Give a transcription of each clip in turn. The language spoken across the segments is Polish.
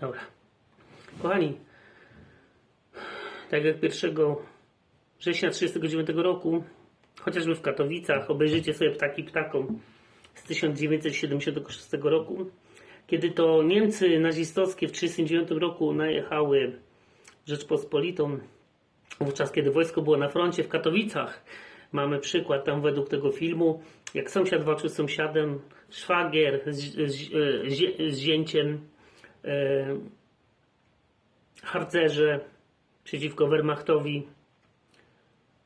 Dobra. Kochani, tak jak 1 września 1939 roku, chociażby w Katowicach, obejrzycie sobie ptaki ptakom z 1976 roku, kiedy to Niemcy nazistowskie w 1939 roku najechały Rzeczpospolitą, wówczas kiedy wojsko było na froncie w Katowicach. Mamy przykład tam według tego filmu, jak sąsiad walczył z sąsiadem, szwagier z, z, z, z zięciem, harcerze przeciwko Wehrmachtowi,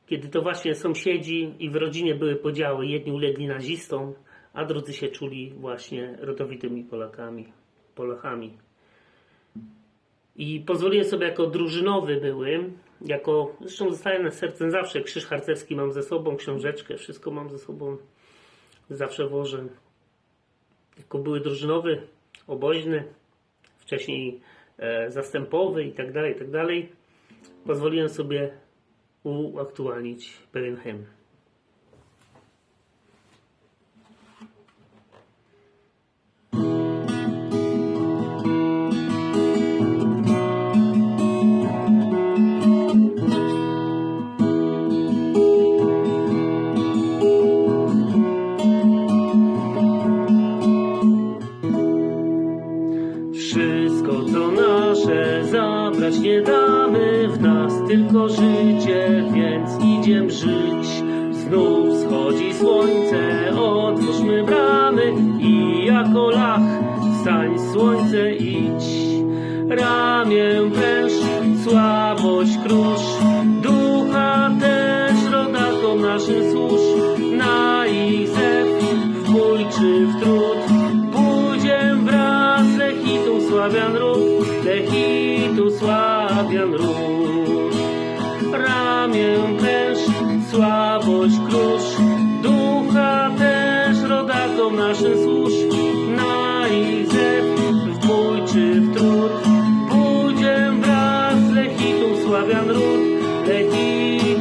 kiedy to właśnie sąsiedzi i w rodzinie były podziały, jedni ulegli nazistom, a drudzy się czuli właśnie rodowitymi Polakami, Polachami. I pozwoliłem sobie jako drużynowy były, jako, zresztą zostałem na sercem zawsze, krzyż harcerski mam ze sobą, książeczkę, wszystko mam ze sobą, zawsze wożę. Jako były drużynowy, oboźny, wcześniej e, zastępowy i tak dalej, i tak pozwoliłem sobie uaktualnić pewien hymn. Zabrać nie damy w nas tylko życie, więc idziem żyć. Znów schodzi słońce, otwórzmy bramy i jako lach stań słońce idź. Ramię pęż, słabość krusz, ducha też rodakom naszym służ. Na ich zew, w bój czy w Sławian Rób, Lechitu Sławian Rób. Ramię też, słabość klucz, ducha też rodakom naszym służb. Na ich w bój czy w trud, pójdziemy wraz z Lechitu Sławian Rób, Lechitu